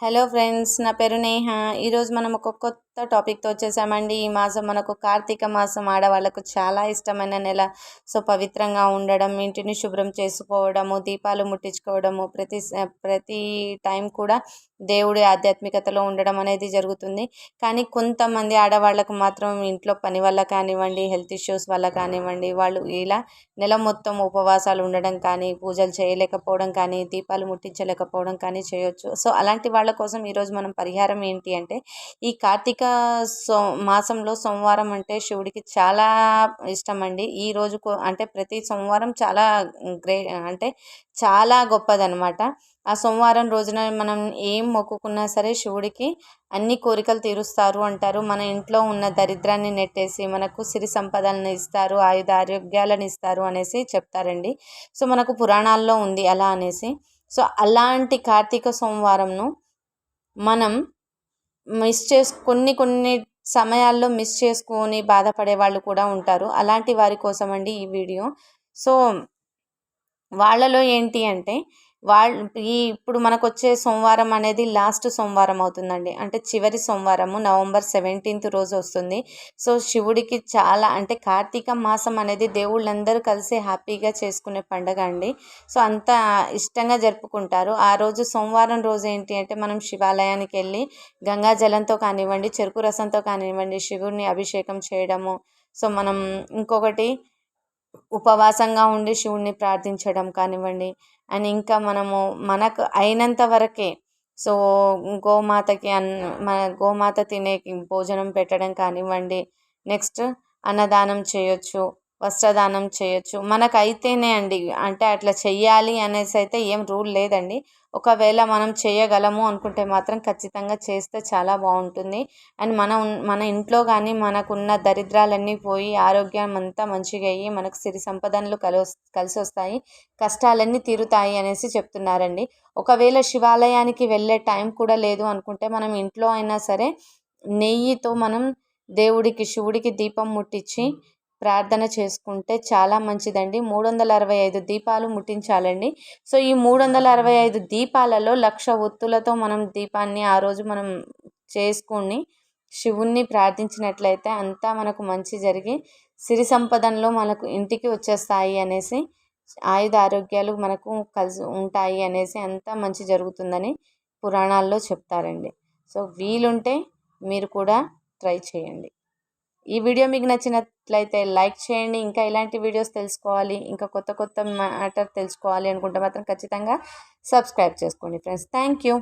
Hello friends నా పేరు నేహ. ఈరోజు మనం ఒక కొత్త టాపిక్తో వచ్చేసామండి. ఈ మాసం మనకు కార్తీక మాసం ఆడవాళ్ళకు చాలా ఇష్టమైన నెల. సో పవిత్రంగా ఉండడం ఇంటిని శుభ్రం చేసుకోవడము దీపాలు ముట్టించుకోవడము ప్రతి ప్రతి టైం కూడా దేవుడి ఆధ్యాత్మికతలో ఉండడం అనేది జరుగుతుంది. కానీ కొంతమంది ఆడవాళ్ళకు మాత్రం ఇంట్లో పని వల్ల కానివ్వండి హెల్త్ ఇష్యూస్ వల్ల కానివ్వండి వాళ్ళు ఇలా నెల మొత్తం ఉపవాసాలు ఉండడం కానీ పూజలు చేయలేకపోవడం కానీ దీపాలు ముట్టించలేకపోవడం కానీ చేయొచ్చు. సో అలాంటి వాళ్ళ కోసం ఈరోజు మనం పరిహారం ఏంటి అంటే ఈ కార్తీక సో మాసంలో సోమవారం అంటే శివుడికి చాలా ఇష్టం అండి ఈ రోజు అంటే ప్రతి సోమవారం చాలా గ్రే అంటే చాలా గొప్పదనమాట. ఆ సోమవారం రోజున మనం ఏం మొక్కుకున్నా సరే శివుడికి అన్ని కోరికలు తీరుస్తారు అంటారు. మన ఇంట్లో ఉన్న దరిద్రాన్ని నెట్టేసి మనకు సిరి సంపదలను ఇస్తారు ఆయుధ ఆరోగ్యాలను ఇస్తారు అనేసి చెప్తారండి. సో మనకు పురాణాల్లో ఉంది అలా అనేసి. సో అలాంటి కార్తీక సోమవారంను మనం మిస్ చేసు కొన్ని కొన్ని సమయాల్లో మిస్ చేసుకొని బాధపడే వాళ్ళు కూడా ఉంటారు. అలాంటి వారి కోసం అండి ఈ వీడియో. సో వాళ్ళలో ఏంటి అంటే వాళ్ళు ఈ ఇప్పుడు మనకు వచ్చే సోమవారం అనేది లాస్ట్ సోమవారం అవుతుందండి. అంటే చివరి సోమవారము నవంబర్ సెవెంటీన్త్ రోజు వస్తుంది. సో శివుడికి చాలా అంటే కార్తీక మాసం అనేది దేవుళ్ళందరూ కలిసి హ్యాపీగా చేసుకునే పండగ అండి. సో అంత ఇష్టంగా జరుపుకుంటారు. ఆ రోజు సోమవారం రోజు ఏంటి అంటే మనం శివాలయానికి వెళ్ళి గంగా జలంతో కానివ్వండి చెరుకు రసంతో కానివ్వండి శివుడిని అభిషేకం చేయడము. సో మనం ఇంకొకటి ఉపవాసంగా ఉండి శివుణ్ణి ప్రార్థించడం కానివ్వండి. అండ్ ఇంకా మనము మనకు అయినంత వరకే సో గోమాతకి అన్ మన గోమాత తినే భోజనం పెట్టడం కానివ్వండి. నెక్స్ట్ అన్నదానం చేయొచ్చు. వస్త్రదానం చేయొచ్చు. మనకైతేనే అండి అంటే అట్లా చెయ్యాలి అనేసి అయితే ఏం రూల్ లేదండి. ఒకవేళ మనం చేయగలము అనుకుంటే మాత్రం ఖచ్చితంగా చేస్తే చాలా బాగుంటుంది. అండ్ మన మన ఇంట్లో కానీ మనకున్న దరిద్రాలన్నీ పోయి ఆరోగ్యం అంతా మంచిగా అయ్యి మనకు సిరి సంపదనలు కలి కలిసి వస్తాయి కష్టాలన్నీ తీరుతాయి అనేసి చెప్తున్నారండి. ఒకవేళ శివాలయానికి వెళ్ళే టైం కూడా లేదు అనుకుంటే మనం ఇంట్లో అయినా సరే నెయ్యితో మనం దేవుడికి శివుడికి దీపం ముట్టించి ప్రార్థన చేసుకుంటే చాలా మంచిదండి. మూడు వందల అరవై ఐదు దీపాలు ముట్టించాలండి. సో ఈ మూడు వందల అరవై ఐదు దీపాలలో లక్ష ఒత్తులతో మనం దీపాన్ని ఆ రోజు మనం చేసుకుని శివుణ్ణి ప్రార్థించినట్లయితే అంతా మనకు మంచి జరిగి సిరి సంపదనలో మనకు ఇంటికి వచ్చేస్తాయి అనేసి ఆయుధ ఆరోగ్యాలు మనకు కలిసి ఉంటాయి అనేసి అంతా మంచి జరుగుతుందని పురాణాల్లో చెప్తారండి. సో వీలుంటే మీరు కూడా ట్రై చేయండి. ఈ వీడియో మీకు నచ్చినట్లయితే లైక్ చేయండి ఇంకా ఇలాంటి వీడియోస్ తెలుసుకోవాలి ఇంకా కొత్త కొత్త మ్యాటర్ తెలుసుకోవాలి అనుకుంటే మాత్రం ఖచ్చితంగా సబ్స్క్రైబ్ చేసుకోండి ఫ్రెండ్స్. Thank you